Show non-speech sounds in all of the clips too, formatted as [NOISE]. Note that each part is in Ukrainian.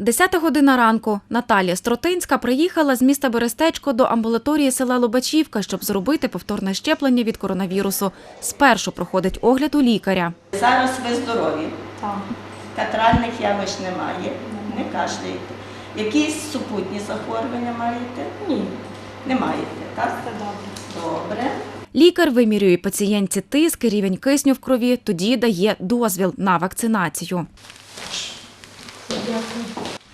Десята година ранку Наталія Стротинська приїхала з міста Берестечко до амбулаторії села Лобачівка, щоб зробити повторне щеплення від коронавірусу. Спершу проходить огляд у лікаря. Зараз ви здорові. Катральних явищ немає, не кашляєте. Якісь супутні захворювання маєте? Ні. Не маєте, так? Це добре. Добре. Лікар вимірює пацієнтці тиск, і рівень кисню в крові, тоді дає дозвіл на вакцинацію.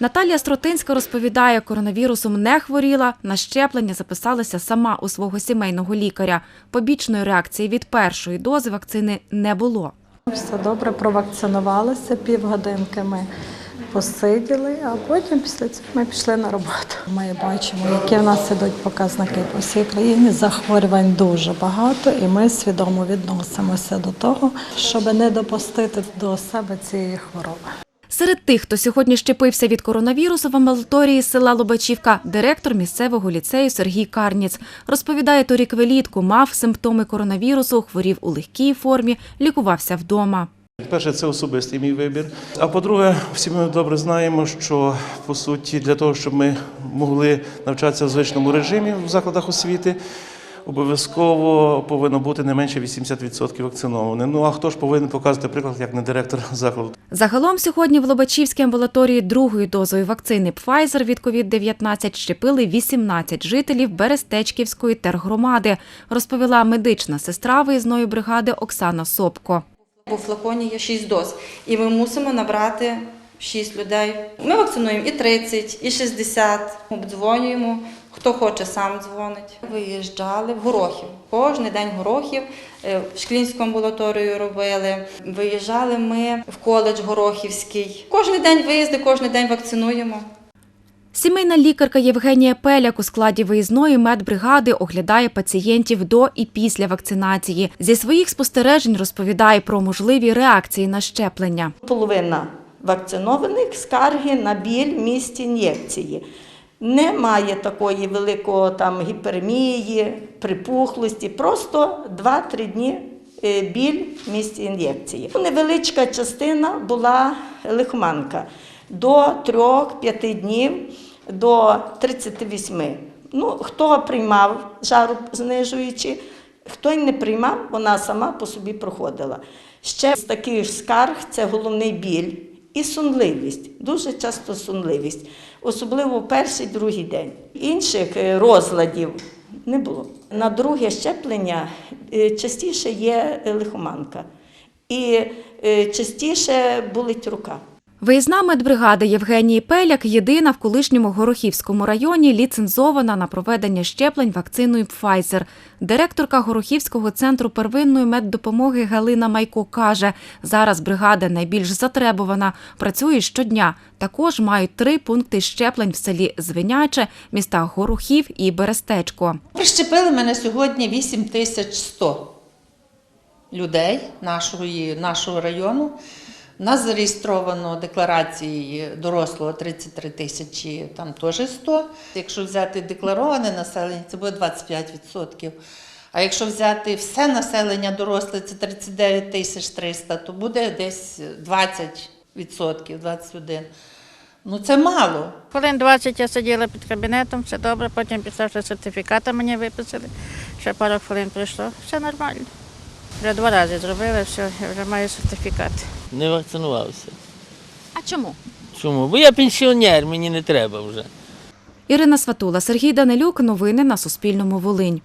Наталія Стротинська розповідає, коронавірусом не хворіла, на щеплення записалася сама у свого сімейного лікаря. Побічної реакції від першої дози вакцини не було. Все добре, провакцинувалися, півгодинки ми посиділи, а потім після цього ми пішли на роботу. Ми бачимо, які в нас ідуть показники по всій країні. Захворювань дуже багато, і ми свідомо відносимося до того, щоб не допустити до себе цієї хвороби. Серед тих, хто сьогодні щепився від коронавірусу в амбулаторії села Лобачівка, директор місцевого ліцею Сергій Карніц. Розповідає, торік влітку мав симптоми коронавірусу, хворів у легкій формі, лікувався вдома. Перше, це особистий мій вибір. А по-друге, всі ми добре знаємо, що по суті для того, щоб ми могли навчатися в звичному режимі в закладах освіти, обов'язково повинно бути не менше 80% вакцинованих. Ну а хто ж повинен показувати приклад, як не директор [LAUGHS] закладу? Загалом сьогодні в Лобачівській амбулаторії другою дозою вакцини Pfizer від COVID-19 щепили 18 жителів Берестечківської тергромади, розповіла медична сестра виїзної бригади Оксана Сопко. У флаконі є 6 доз, і ми мусимо набрати 6 людей. Ми вакцинуємо і 30, і 60, обдзвонюємо. Хто хоче, сам дзвонить. Виїжджали в Горохів. Кожен день Горохів, е, в Шклінську амбулаторію робили. Виїжджали ми в коледж Горохівський. Кожен день виїзди, кожен день вакцинуємо. Сімейна лікарка Євгенія Пеляк у складі виїзної медбригади оглядає пацієнтів до і після вакцинації. Зі своїх спостережень розповідає про можливі реакції на щеплення. Половина вакцинованих скарги на біль в місці ін'єкції. Немає такої великого там гіперемії, припухлості, просто 2-3 дні е, біль в місці ін'єкції. Невеличка частина була лихоманка до 3-5 днів до 38. Ну, хто приймав жару знижуючи, хто й не приймав, вона сама по собі проходила. Ще з таких скарг це головний біль і сунливість, дуже часто сунливість, особливо перший другий день. Інших е, розладів не було. На друге щеплення е, частіше є е, лихоманка і частіше болить рука. Виїзна медбригада Євгенії Пеляк єдина в колишньому Горохівському районі ліцензована на проведення щеплень вакциною Pfizer. Директорка Горохівського центру первинної меддопомоги Галина Майко каже, зараз бригада найбільш затребувана, працює щодня. Також мають три пункти щеплень в селі Звиняче, містах Горохів і Берестечко. Прищепили мене сьогодні 8100 людей нашого району. У нас зареєстровано декларації дорослого 33 тисячі, там теж 100. Якщо взяти деклароване населення, це буде 25%. А якщо взяти все населення доросле, це 39 тисяч 300, то буде десь 20%, 21%. Ну це мало. Хвилин 20 я сиділа під кабінетом, все добре, потім після що сертифіката мені виписали. Ще пару хвилин пройшло, все нормально. Вже два рази зробили, все, я вже маю сертифікат. Не вакцинувався. А чому? Чому? Бо я пенсіонер, мені не треба вже. Ірина Сватула, Сергій Данилюк. Новини на Суспільному. Волинь.